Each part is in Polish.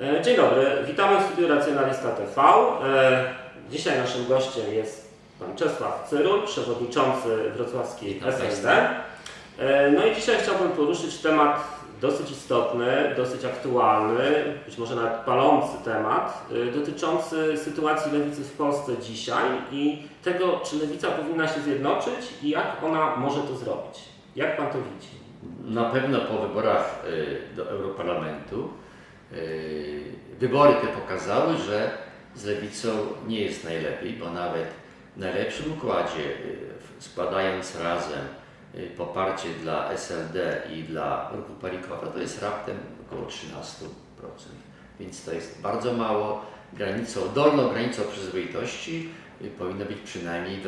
E, Dzień dobry, witamy w studiu Racjonalista TV. E, Dzisiaj naszym gościem jest pan Czesław Cyrul, przewodniczący wrocławskiej SSD. E, No i dzisiaj chciałbym poruszyć temat dosyć istotny, dosyć aktualny, być może nawet palący temat, dotyczący sytuacji lewicy w Polsce dzisiaj i tego, czy lewica powinna się zjednoczyć i jak ona może to zrobić. Jak pan to widzi? Na pewno po wyborach do Europarlamentu wybory te pokazały, że z lewicą nie jest najlepiej, bo nawet w najlepszym układzie, y, składając razem y, poparcie dla SLD i dla ruchu Palikowa, to jest raptem około 13%. Więc to jest bardzo mało. Granicą, dolną granicą przyzwoitości powinno być przynajmniej 20%,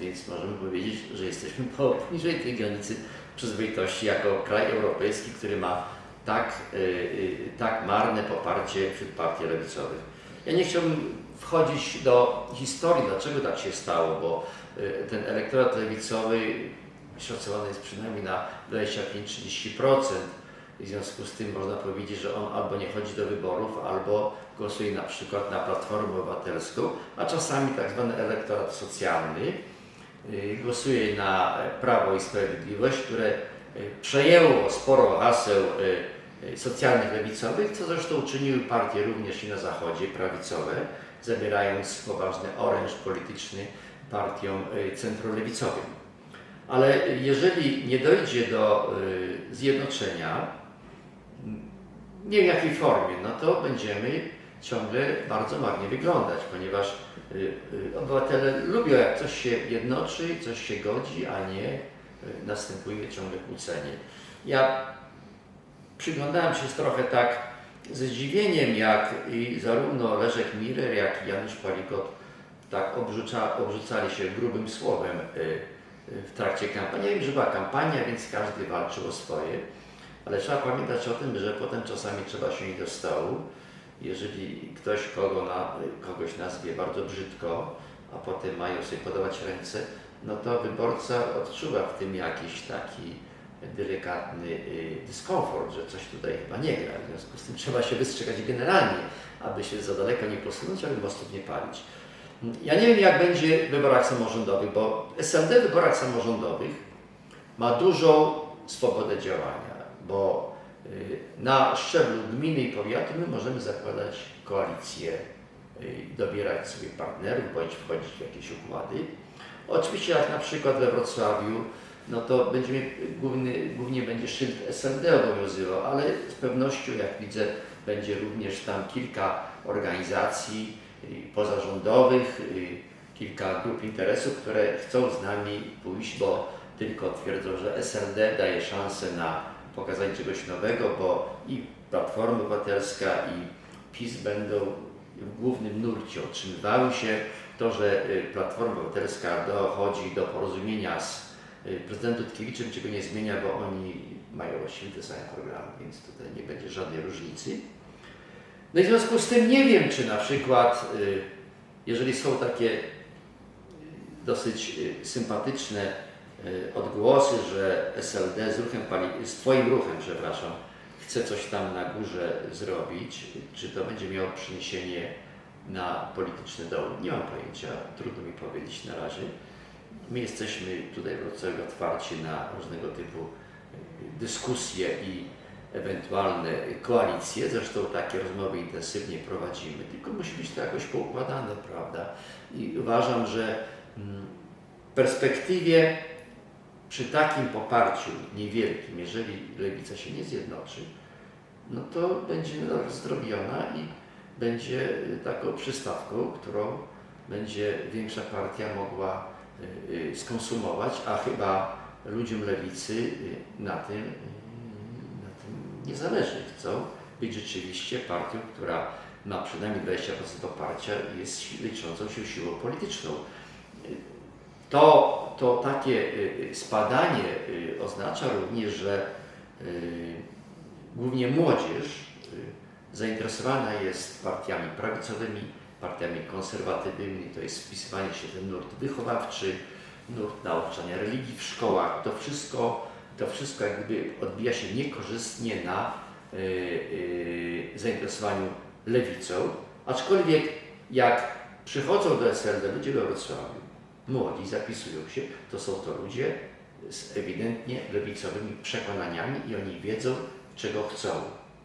więc możemy powiedzieć, że jesteśmy po- poniżej tej granicy przyzwoitości jako kraj europejski, który ma tak, y, y, tak marne poparcie wśród partii lewicowych. Ja nie chciałbym wchodzić do historii, dlaczego tak się stało, bo y, ten elektorat lewicowy szacowany jest przynajmniej na 25-30%. W związku z tym można powiedzieć, że on albo nie chodzi do wyborów, albo głosuje na przykład na Platformę Obywatelską, a czasami tak zwany elektorat socjalny głosuje na Prawo i Sprawiedliwość, które przejęło sporo haseł socjalnych lewicowych, co zresztą uczyniły partie również i na Zachodzie prawicowe, zabierając poważny oręż polityczny partiom y, centrolewicowym. Ale jeżeli nie dojdzie do y, zjednoczenia, nie w jakiej formie, no to będziemy ciągle bardzo marnie wyglądać, ponieważ obywatele lubią, jak coś się jednoczy, coś się godzi, a nie następuje ciągle kłócenie. Ja przyglądałem się trochę tak ze zdziwieniem, jak i zarówno Leszek Mirer, jak i Janusz Palikot tak obrzuca, obrzucali się grubym słowem y, y, w trakcie kampanii. Ja wiem, że była kampania, więc każdy walczył o swoje, ale trzeba pamiętać o tym, że potem czasami trzeba się iść do stołu. Jeżeli ktoś kogo na, kogoś nazwie bardzo brzydko, a potem mają sobie podawać ręce, no to wyborca odczuwa w tym jakiś taki delikatny y, dyskomfort, że coś tutaj chyba nie gra. W związku z tym trzeba się wystrzegać generalnie, aby się za daleko nie posunąć, aby mostów nie palić. Ja nie wiem, jak będzie w wyborach samorządowych, bo SLD w wyborach samorządowych ma dużą swobodę działania, bo y, na szczeblu gminy i powiatu my możemy zakładać koalicje, y, dobierać sobie partnerów bądź wchodzić w jakieś układy. Oczywiście jak na przykład we Wrocławiu, no to główny, głównie będzie szyld SLD obowiązywał, ale z pewnością, jak widzę, będzie również tam kilka organizacji y, pozarządowych, y, kilka grup interesów, które chcą z nami pójść, bo tylko twierdzą, że SLD daje szansę na pokazanie czegoś nowego, bo i Platforma Obywatelska i PiS będą w głównym nurcie otrzymywały się. To, że y, Platforma Obywatelska dochodzi do porozumienia z y, prezydentem Tutkiewiczem, czego nie zmienia, bo oni mają właściwie te same programy, więc tutaj nie będzie żadnej różnicy. No i w związku z tym nie wiem, czy na przykład, y, jeżeli są takie y, dosyć sympatyczne odgłosy, że SLD z, ruchem, z Twoim ruchem, przepraszam, chce coś tam na górze zrobić, czy to będzie miało przeniesienie na polityczny dowód. Nie mam pojęcia, trudno mi powiedzieć na razie. My jesteśmy tutaj w Wrocławiu otwarci na różnego typu dyskusje i ewentualne koalicje. Zresztą takie rozmowy intensywnie prowadzimy, tylko musi być to jakoś poukładane, prawda? I uważam, że mm, w perspektywie przy takim poparciu niewielkim, jeżeli lewica się nie zjednoczy, no to będzie rozdrobiona i będzie taką przystawką, którą będzie większa partia mogła skonsumować, a chyba ludziom lewicy y, na tym, y, na tym nie zależy. Chcą być rzeczywiście partią, która ma przynajmniej 20% poparcia i jest liczącą się siłą polityczną. Y, To, to takie y, y, spadanie y, oznacza również, że y, głównie młodzież y, zainteresowana jest partiami prawicowymi, partiami konserwatywnymi, to jest wpisywanie się w ten nurt wychowawczy, nurt nauczania religii w szkołach. To wszystko, to wszystko jak gdyby odbija się niekorzystnie na y, y, zainteresowaniu lewicą, aczkolwiek jak przychodzą do SLD ludzie we Wrocławiu, młodzi zapisują się, to są to ludzie z ewidentnie lewicowymi przekonaniami i oni wiedzą, czego chcą.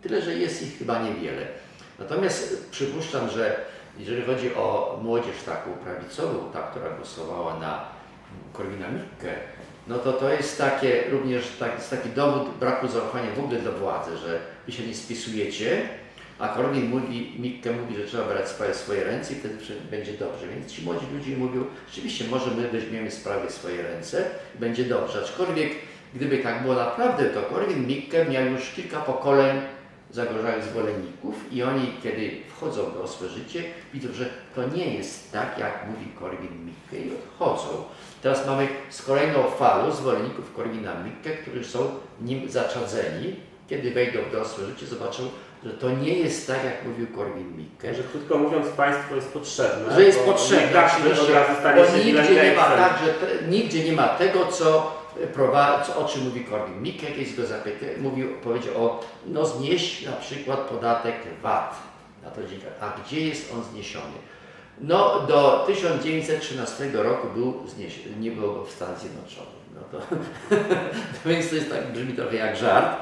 Tyle, że jest ich chyba niewiele. Natomiast przypuszczam, że jeżeli chodzi o młodzież taką prawicową, ta, która głosowała na Korwina Mikke, no to to jest takie również tak, jest taki dowód braku zaufania w ogóle do władzy, że wy się nie spisujecie, a Korwin mówi, Mikke mówi, że trzeba brać sprawy w swoje ręce i wtedy będzie dobrze. Więc ci młodzi ludzie mówią, rzeczywiście może my weźmiemy sprawy w swoje ręce i będzie dobrze. Aczkolwiek gdyby tak było naprawdę, to Korwin Mikke miał już kilka pokoleń zagrożając zwolenników i oni, kiedy wchodzą w dorosłe życie, widzą, że to nie jest tak, jak mówi Korwin Mikke i odchodzą. Teraz mamy z kolejną falą zwolenników Korwina Mikke, którzy są nim zaczadzeni. Kiedy wejdą w dorosłe życie, zobaczą, że to nie jest tak, jak mówił Korwin Mikke. Że krótko mówiąc, państwo jest potrzebne. Że jest bo potrzebne, tak bo się nigdzie nie ma tak, że nigdzie nie ma tego, co prowadzi, o czym mówi Korwin Mikke, kiedyś go zapytał, mówił, powiedział o, no znieść na przykład podatek VAT na to. A gdzie jest on zniesiony? No do 1913 roku był zniesiony, nie było go w Stanach Zjednoczonych. No to, to więc to jest tak, brzmi trochę jak żart.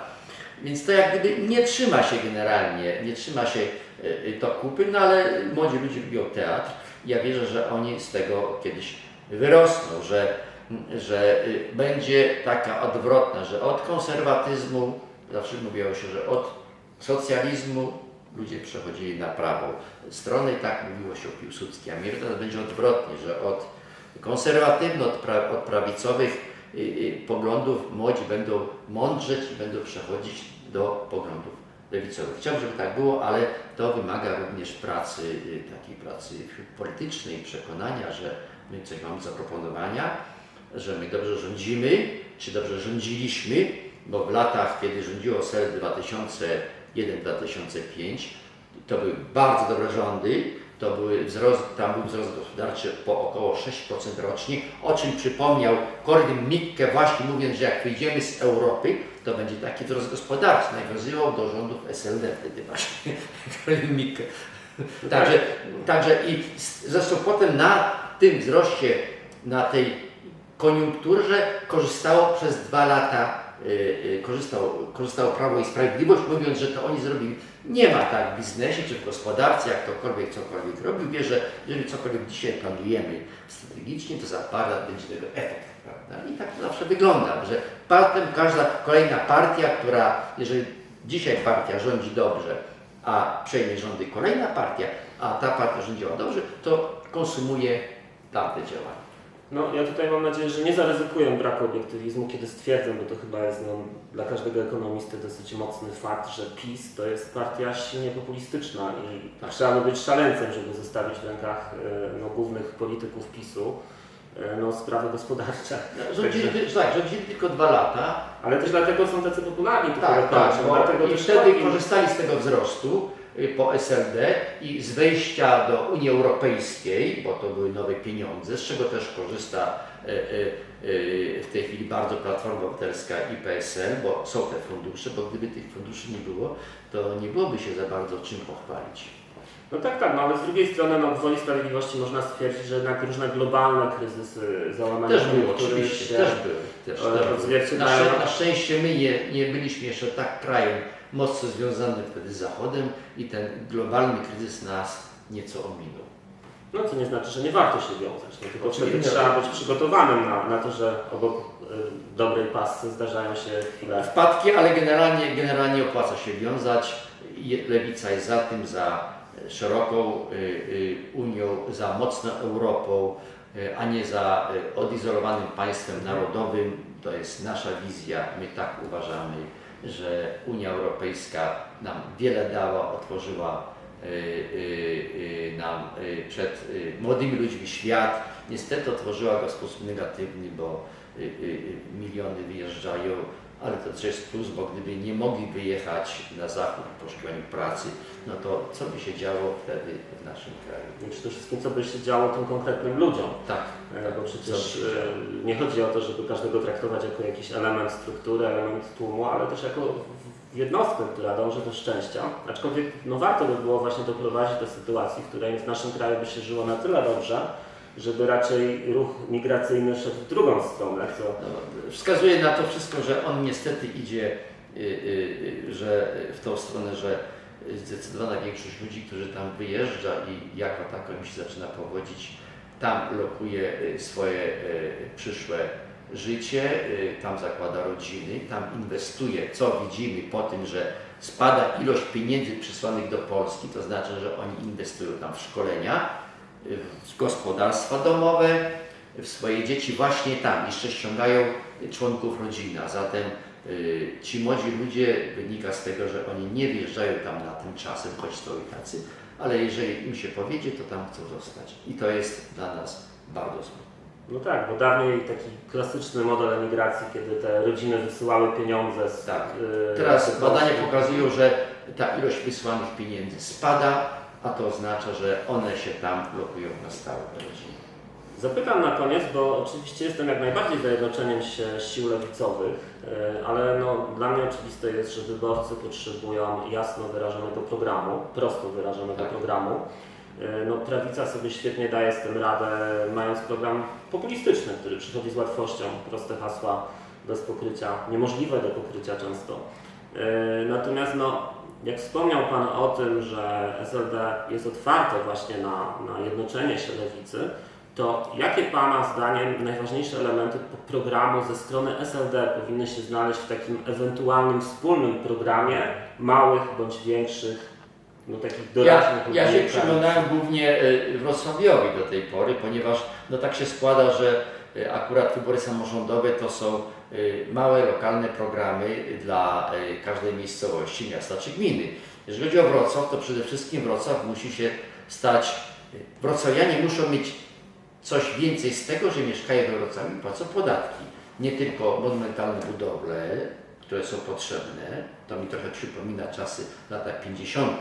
Więc to jak gdyby nie trzyma się generalnie, nie trzyma się y, y, to kupy, no ale młodzi ludzie lubią teatr. Ja wierzę, że oni z tego kiedyś wyrosną, że, że y, będzie taka odwrotna, że od konserwatyzmu, zawsze mówiło się, że od socjalizmu ludzie przechodzili na prawą stronę i tak mówiło się o Piłsudskim. A teraz będzie odwrotnie, że od konserwatywnych, od, pra, od prawicowych y, y, poglądów młodzi będą mądrzeć i będą przechodzić do poglądów lewicowych. Chciałbym, żeby tak było, ale to wymaga również pracy, y, takiej pracy politycznej, przekonania, że my coś mamy zaproponowania, że my dobrze rządzimy, czy dobrze rządziliśmy, bo w latach, kiedy rządziło SEL 2001-2005, to były bardzo dobre rządy, to były wzrost, tam był wzrost gospodarczy po około 6% rocznie, o czym przypomniał Korwin Mikke właśnie mówiąc, że jak wyjdziemy z Europy, to będzie taki wzrost gospodarczy. Nawiązywał do rządów SLD wtedy właśnie Korwin Mikke. Także, także i zresztą potem na tym wzroście, na tej koniunkturze korzystało przez dwa lata, y, y, korzystało, korzystało Prawo i Sprawiedliwość, mówiąc, że to oni zrobili. Nie ma tak w biznesie czy w gospodarce, jak ktokolwiek cokolwiek robił. Wie, że jeżeli cokolwiek dzisiaj planujemy strategicznie, to za parę lat będzie tego efekt. Prawda? I tak to zawsze wygląda, że potem każda kolejna partia, która, jeżeli dzisiaj partia rządzi dobrze, a przejmie rządy kolejna partia, a ta partia rządziła dobrze, to konsumuje tamte działania. No, ja tutaj mam nadzieję, że nie zaryzykuję braku obiektywizmu, kiedy stwierdzę, bo to chyba jest no, dla każdego ekonomisty dosyć mocny fakt, że PiS to jest partia silnie populistyczna i Tak. trzeba by być szaleńcem, żeby zostawić w rękach e, no, głównych polityków PiSu e, no, sprawy gospodarcze. Rządzili, tak, rządzili tylko dwa lata, Ale też dlatego są tacy popularni tak, tak, bo dlatego i wtedy Korwin- korzystali z tego wzrostu po SLD i z wejścia do Unii Europejskiej, bo to były nowe pieniądze, z czego też korzysta y, y, y, w tej chwili bardzo Platforma Obywatelska i PSL, bo są te fundusze, bo gdyby tych funduszy nie było, to nie byłoby się za bardzo czym pochwalić. No tak, tak, no ale z drugiej strony no, w Woli Sprawiedliwości można stwierdzić, że jednak różne globalne kryzysy, załamania Też koniunktury oczywiście, się też były. Też, e, też były. Na, szczę- na szczęście my nie, nie byliśmy jeszcze tak krajem mocno związanym wtedy z Zachodem i ten globalny kryzys nas nieco ominął. No co nie znaczy, że nie warto się wiązać, no, tylko Oczywiście. wtedy trzeba być przygotowanym na, na to, że obok y, dobrej pasy zdarzają się chwile. Wpadki, ale generalnie, generalnie opłaca się wiązać. Lewica jest za tym, za szeroką y, y, Unią, za mocną Europą, y, a nie za y, odizolowanym państwem narodowym. To jest nasza wizja, my tak uważamy, że Unia Europejska nam wiele dała, otworzyła y, y, y, nam przed młodymi ludźmi świat. Niestety otworzyła go w sposób negatywny, bo miliony wyjeżdżają, ale to też jest plus, bo gdyby nie mogli wyjechać na zachód w poszukiwaniu pracy, no to co by się działo wtedy w naszym kraju? Przede wszystkim, co by się działo tym konkretnym ludziom. Tak, E, Bo przecież e, nie chodzi o to, żeby każdego traktować jako jakiś element struktury, element tłumu, ale też jako jednostkę, która dąży do szczęścia, aczkolwiek no, warto by było właśnie doprowadzić do sytuacji, w której w naszym kraju by się żyło na tyle dobrze, żeby raczej ruch migracyjny szedł w drugą stronę, co No, wskazuje na to wszystko, że on niestety idzie y, y, y, że w tą stronę, że zdecydowana większość ludzi, którzy tam wyjeżdża i jako tako im się zaczyna powodzić, tam lokuje y, swoje y, przyszłe życie, tam zakłada rodziny, tam inwestuje, co widzimy po tym, że spada ilość pieniędzy przysłanych do Polski, to znaczy, że oni inwestują tam w szkolenia, gospodarstwa domowe, w swoje dzieci właśnie tam, jeszcze ściągają członków rodziny, a zatem y, ci młodzi ludzie wynika z tego, że oni nie wyjeżdżają tam na tymczasem, choć są i tacy, ale jeżeli im się powiedzie, to tam chcą zostać. I to jest dla nas bardzo smutne. No tak, bo dawniej taki klasyczny model emigracji, kiedy te rodziny wysyłały pieniądze z Tak. y, Teraz badania pokazują, że ta ilość wysłanych pieniędzy spada, a to oznacza, że one się tam blokują na stałe te rodziny. Zapytam na koniec, bo oczywiście jestem jak najbardziej za jednoczeniem się sił lewicowych, y, ale no, dla mnie oczywiste jest, że wyborcy potrzebują jasno wyrażonego programu, prosto wyrażonego Tak. programu. Y, No, prawica sobie świetnie daje z tym radę, mając program populistyczny, który przychodzi z łatwością, proste hasła bez pokrycia, niemożliwe do pokrycia często. Yy, Natomiast no, jak wspomniał Pan o tym, że SLD jest otwarte właśnie na, na jednoczenie się lewicy, to jakie Pana zdaniem najważniejsze elementy programu ze strony SLD powinny się znaleźć w takim ewentualnym wspólnym programie małych bądź większych, no takich Ja, doraźnych ja się ludzi, przyglądałem głównie y, Wrocławiowi do tej pory, ponieważ no tak się składa, że y, akurat wybory samorządowe to są małe, lokalne programy dla y, każdej miejscowości, miasta czy gminy. Jeżeli chodzi o Wrocław, to przede wszystkim Wrocław musi się stać, y, wrocławianie muszą mieć coś więcej z tego, że mieszkają we Wrocławiu i płacą podatki. Nie tylko monumentalne budowle, które są potrzebne, to mi trochę przypomina czasy lata 50.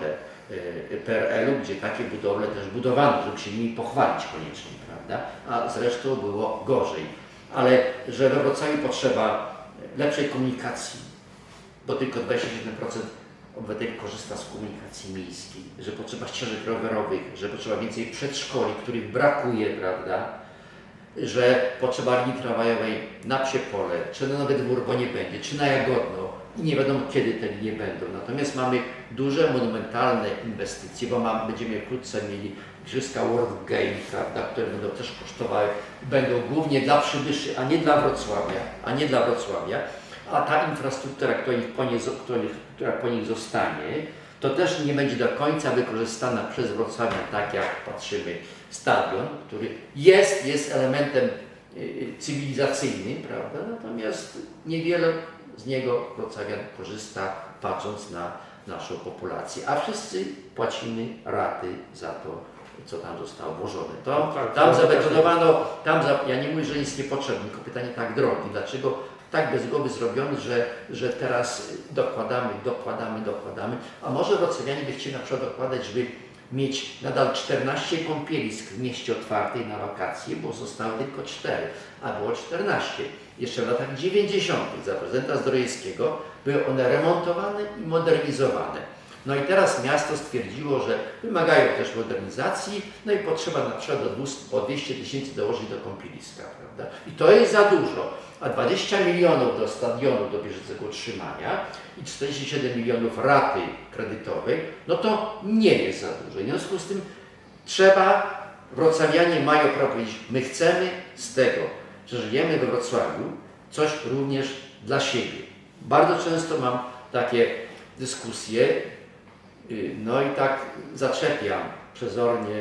y, PRL-u, gdzie takie budowle też budowano, żeby się nimi pochwalić koniecznie, prawda? A zresztą było gorzej. Ale że we Wrocławiu potrzeba lepszej komunikacji, bo tylko 27% obywateli korzysta z komunikacji miejskiej, że potrzeba ścieżek rowerowych, że potrzeba więcej przedszkoli, których brakuje, prawda? Że potrzeba linii tramwajowej na Psiepole, czy na Nowy Dwór, bo nie będzie, czy na Jagodno i nie wiadomo kiedy te linie będą. Natomiast mamy duże, monumentalne inwestycje, bo mam, będziemy wkrótce mieli Igrzyska World Game, prawda, które będą też kosztowały, będą głównie dla przybyszy, a nie dla Wrocławia, a nie dla Wrocławia a ta infrastruktura, która, po nie, która po nich zostanie, to też nie będzie do końca wykorzystana przez Wrocławia, tak jak patrzymy, stadion, który jest, jest elementem y, y, cywilizacyjnym, prawda? natomiast niewiele z niego Wrocławian korzysta, patrząc na naszą populację, a wszyscy płacimy raty za to, co tam zostało włożone. To, No tak, tam to zabetonowano, tam za, ja nie mówię, że jest niepotrzebny, tylko pytanie tak drogi, dlaczego tak bez głowy zrobiony, że, że teraz dokładamy, dokładamy, dokładamy, a może wrocławianie by chcieli na przykład dokładać, żeby mieć nadal 14 kąpielisk w mieście otwartej na wakacje, bo zostały tylko 4, a było 14. Jeszcze w latach 90. za prezydenta Zdrojewskiego były one remontowane i modernizowane. No i teraz miasto stwierdziło, że wymagają też modernizacji, no i potrzeba na przykład do 200 po 200 tysięcy dołożyć do kąpieliska, prawda? I to jest za dużo, a 20 milionów do stadionu do bieżącego utrzymania i 47 milionów raty kredytowej, no to nie jest za dużo. W związku z tym trzeba, wrocławianie mają prawo powiedzieć, my chcemy z tego, że żyjemy we Wrocławiu, coś również dla siebie. Bardzo często mam takie dyskusje, no i tak zaczepiam przezornie,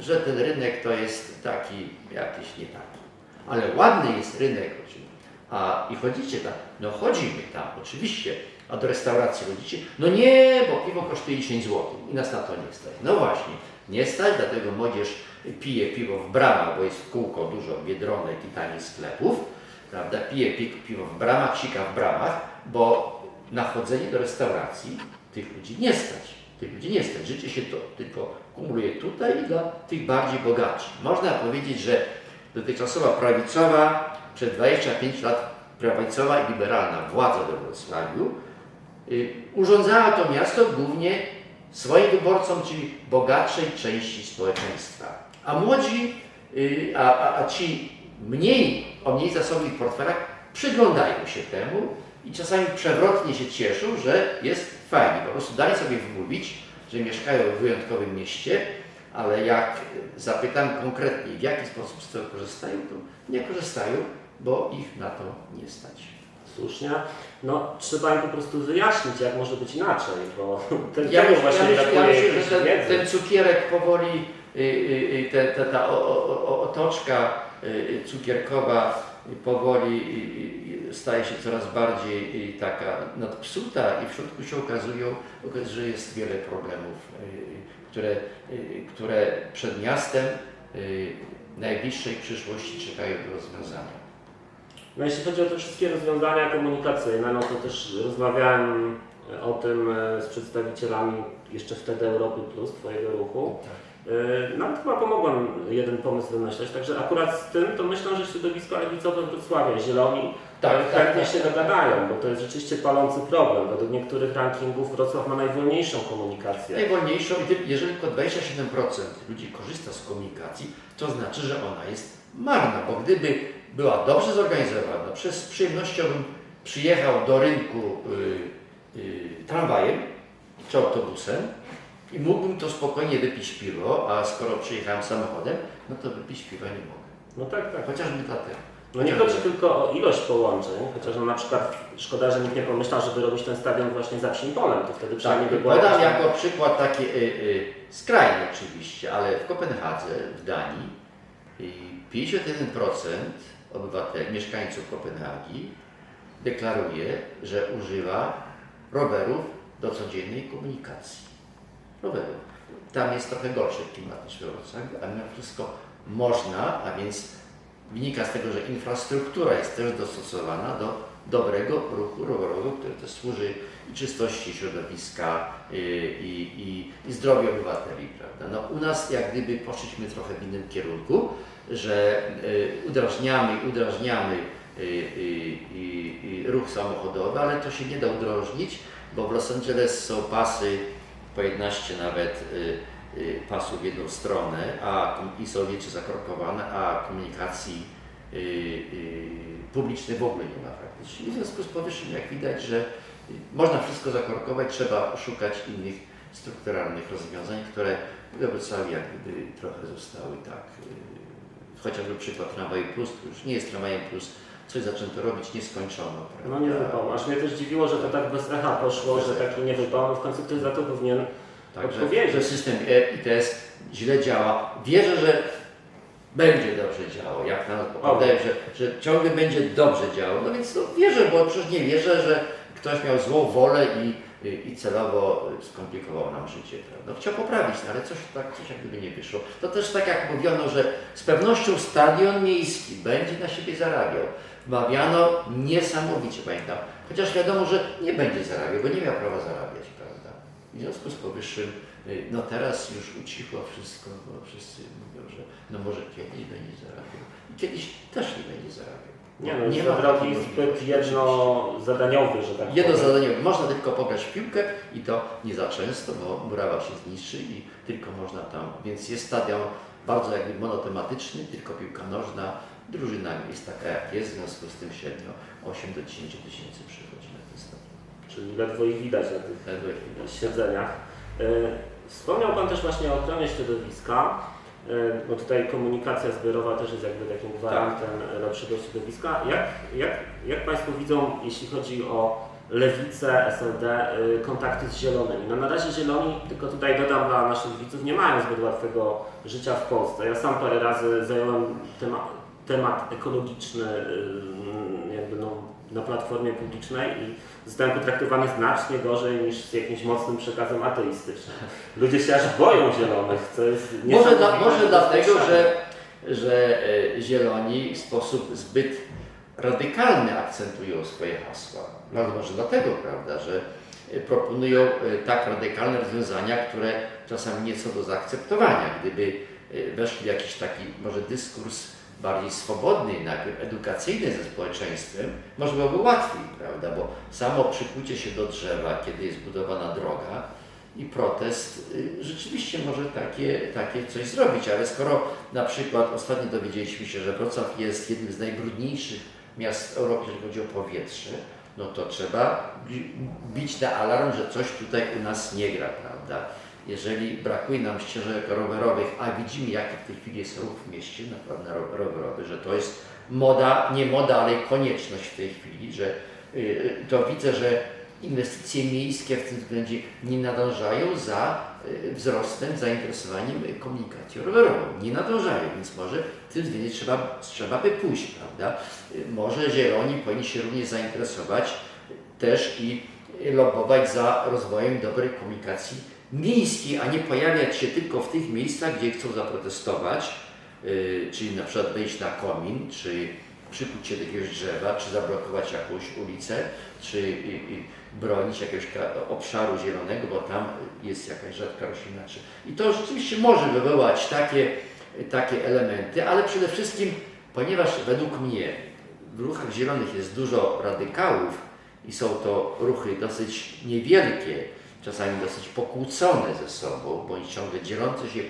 że ten rynek to jest taki jakiś nie taki. Ale ładny jest rynek, a i chodzicie tam, no chodzimy tam oczywiście, a do restauracji chodzicie, no nie, bo piwo kosztuje 10 zł i nas na to nie stać. No właśnie, nie stać, dlatego młodzież pije piwo w bramach, bo jest w kółko dużo biedronek i tanich sklepów, prawda, pije pi- piwo w bramach, sika w bramach, bo na chodzenie do restauracji tych ludzi nie stać. Tych ludzi nie stać. Życie się to tylko kumuluje tutaj i dla tych bardziej bogaci. Można powiedzieć, że dotychczasowa prawicowa, przez 25 lat prawicowa i liberalna władza we Wrocławiu y, urządzała to miasto głównie swoim wyborcom, czyli bogatszej części społeczeństwa. A młodzi, y, a, a, a ci mniej, o mniej zasobnych portfelach przyglądają się temu i czasami przewrotnie się cieszą, że jest fajnie. Po prostu dali sobie wmówić, że mieszkają w wyjątkowym mieście, ale jak zapytam konkretnie, w jaki sposób z tego korzystają, to nie korzystają, bo ich na to nie stać. Słusznie. No, trzeba im po prostu wyjaśnić, jak może być inaczej, bo ten Ja myślę, właśnie ja myślę, ja myślę że ten, ten cukierek powoli, y, y, y, te, te, ta o, o, o, otoczka y, cukierkowa powoli staje się coraz bardziej taka nadpsuta i w środku się okazują, okazuje, że jest wiele problemów, y, które, y, które przed miastem y, najbliższej przyszłości czekają do rozwiązania. No jeśli chodzi o te wszystkie rozwiązania komunikacyjne, no to też rozmawiałem o tym z przedstawicielami jeszcze wtedy Europy Plus, Twojego ruchu. E, Nawet chyba pomogłem jeden pomysł wymyśleć, także akurat z tym to myślę, że środowisko lewicowe Wrocławia, Zieloni, Tak, tak, tak, chętnie tak, się tak. dogadają, bo to jest rzeczywiście palący problem. Według niektórych rankingów Wrocław ma najwolniejszą komunikację. Najwolniejszą i jeżeli tylko 27% ludzi korzysta z komunikacji, to znaczy, że ona jest marna, bo gdyby była dobrze zorganizowana, przez z przyjemnością bym przyjechał do rynku y, y, tramwajem czy autobusem i mógłbym to spokojnie wypić piwo, a skoro przyjechałem samochodem, no to wypić piwa nie mogę. No tak, tak. Chociażby dlatego. No nie chodzi tylko o ilość połączeń, chociaż no na przykład szkoda, że nikt nie pomyślał, żeby robić ten stadion właśnie za Psimpolem, to wtedy przynajmniej Tak, by była podam jako przykład taki y, y, skrajny oczywiście, ale w Kopenhadze, w Danii, y, 51% obywateli, mieszkańców Kopenhagi deklaruje, że używa rowerów do codziennej komunikacji. Rowerów. Tam jest trochę gorszy klimat niż we Wrocławiu, ale mimo wszystko można, a więc wynika z tego, że infrastruktura jest też dostosowana do dobrego ruchu rowerowego, który też służy i czystości środowiska y, i, i, i zdrowiu obywateli. Prawda? No, u nas jak gdyby poszliśmy trochę w innym kierunku, że y, udrażniamy, udrażniamy y, y, y, y, ruch samochodowy, ale to się nie da udrożnić, bo w Los Angeles są pasy po 11 nawet y, y, pasów w jedną stronę, a i są wiecie zakorkowane, a komunikacji y, publicznej w ogóle nie ma praktycznie. I w związku z powyższym, jak widać, że można wszystko zakorkować, trzeba szukać innych strukturalnych rozwiązań, które we Wrocławiu jak gdyby trochę zostały tak, chociażby przykład tramwaju plus, już nie jest tramwajem plus, coś zaczęto robić, nie skończono. No nie wypał. Aż mnie też dziwiło, że to tak bez echa poszło, Bez że taki nie wypał. No w końcu ktoś za to powinien Także odpowiedzieć. że system e, ITS źle działa. Wierzę, że będzie dobrze działał. Jak nam opowiadają, że, że ciągle będzie dobrze działał. No więc no, wierzę, bo przecież nie wierzę, że ktoś miał złą wolę i, i, i celowo skomplikował nam życie. Prawda? No, chciał poprawić, no, ale coś, tak, coś jak gdyby nie wyszło. To też tak jak mówiono, że z pewnością stadion miejski będzie na siebie zarabiał. Wmawiano niesamowicie, pamiętam. Chociaż wiadomo, że nie będzie zarabiał, bo nie miał prawa zarabiać, prawda? W związku z powyższym, y, no teraz już ucichło wszystko, bo wszyscy mówią, że no może kiedyś będzie zarabiał. Kiedyś też nie będzie zarabiał. Nie no, nie ma drogi zbyt jednozadaniowy, że tak Jedno powiem. zadanie, można tylko pograć w piłkę i to nie za często, bo murawa się zniszczy i tylko można tam, więc jest stadion bardzo jakby monotematyczny, tylko piłka nożna, drużyna jest taka jak jest, w związku z tym średnio 8 do 10 tysięcy przychodzi na ten stadion. Czyli ledwo ich widać na tych Ledwo ich widać. siedzeniach. E, Wspomniał Pan też właśnie o ochronie środowiska, e, bo tutaj komunikacja zbiorowa też jest jakby takim gwarantem lepszego środowiska. Jak, jak, jak Państwo widzą, jeśli chodzi o lewicę, SLD, y, kontakty z zielonymi? No na razie zieloni, tylko tutaj dodam dla naszych widzów, nie mają zbyt łatwego życia w Polsce. Ja sam parę razy zająłem temat, temat ekologiczny y, jakby no, na platformie publicznej i zostałem potraktowany znacznie gorzej niż z jakimś mocnym przekazem ateistycznym. Ludzie się aż boją zielonych, co jest Może, dla, może dlatego, że, że e, zieloni w sposób zbyt radykalny akcentują swoje hasła. No może dlatego, prawda, że e, proponują e, tak radykalne rozwiązania, które czasami nie są do zaakceptowania. Gdyby weszli w jakiś taki może dyskurs bardziej swobodny, najpierw edukacyjny ze społeczeństwem, może byłoby łatwiej, prawda? Bo samo przykucie się do drzewa, kiedy jest budowana droga i protest, y, rzeczywiście może takie, takie coś zrobić, ale skoro na przykład ostatnio dowiedzieliśmy się, że Wrocław jest jednym z najbrudniejszych miast w Europie, jeżeli chodzi o powietrze, no to trzeba bi- bić na alarm, że coś tutaj u nas nie gra, prawda? Jeżeli brakuje nam ścieżek rowerowych, a widzimy jaki w tej chwili jest ruch w mieście, naprawdę ro- rowerowy, że to jest moda, nie moda, ale konieczność w tej chwili, że y, to widzę, że inwestycje miejskie w tym względzie nie nadążają za y, wzrostem, zainteresowaniem komunikacją rowerową. Nie nadążają, więc może w tym względzie trzeba, trzeba by pójść, prawda? Y, Może zieloni powinni się również zainteresować też i lobbować za rozwojem dobrej komunikacji miejskiej, a nie pojawiać się tylko w tych miejscach, gdzie chcą zaprotestować, yy, czyli na przykład wejść na komin, czy przykuć się do jakiegoś drzewa, czy zablokować jakąś ulicę, czy bronić jakiegoś obszaru zielonego, bo tam jest jakaś rzadka roślina. Czy... I to rzeczywiście może wywołać takie, takie elementy, ale przede wszystkim, ponieważ według mnie w ruchach zielonych jest dużo radykałów i są to ruchy dosyć niewielkie, czasami dosyć pokłócone ze sobą, bądź ciągle dzielące się,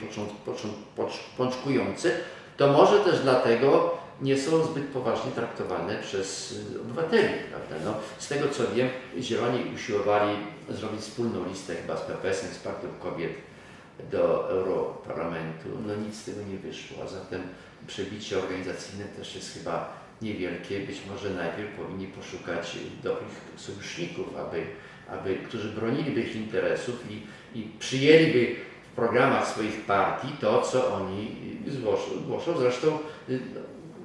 pączkujące, to może też dlatego nie są zbyt poważnie traktowane przez y, obywateli. Prawda? No, z tego co wiem, Zieloni usiłowali zrobić wspólną listę chyba z PPS-em, z Partią Kobiet do Europarlamentu. No nic z tego nie wyszło, a zatem przebicie organizacyjne też jest chyba niewielkie. Być może najpierw powinni poszukać dobrych sojuszników, aby, aby, którzy broniliby ich interesów i, i przyjęliby w programach swoich partii to, co oni zgłoszą. zgłoszą. Zresztą y,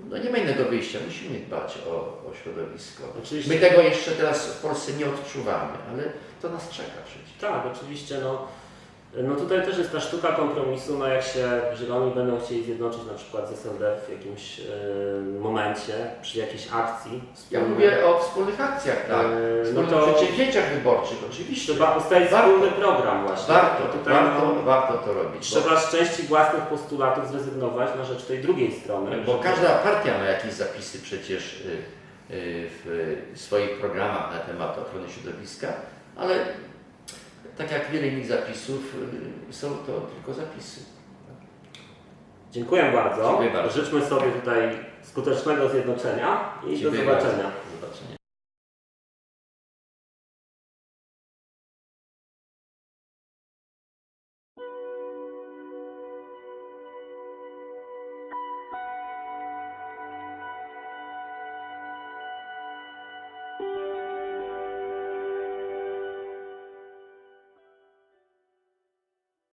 no nie ma innego wyjścia, musimy dbać o, o środowisko. Oczywiście. My tego jeszcze teraz w Polsce nie odczuwamy, ale to nas czeka przecież. Tak, oczywiście. No, no tutaj też jest ta sztuka kompromisu, no jak się zieloni będą chcieli zjednoczyć na przykład z SLD w jakimś e, momencie, przy jakiejś akcji Ja wspólnej, mówię o wspólnych akcjach, tak. Eee, no Wspólnych to- przedsięwzięciach wyborczych, oczywiście. Trzeba ustalić Warto. wspólny program właśnie. Warto, Bo tutaj, warto, no, warto to robić. Trzeba z części własnych postulatów zrezygnować na rzecz tej drugiej strony. Bo, bo żeby- każda partia ma jakieś zapisy przecież y, y, w swoich programach na temat ochrony środowiska, ale tak jak wiele innych zapisów, y, są to tylko zapisy. Dziękuję bardzo. Dziękuję bardzo. Życzmy sobie tutaj skutecznego zjednoczenia i Dziękuję do zobaczenia. bardzo. Do zobaczenia.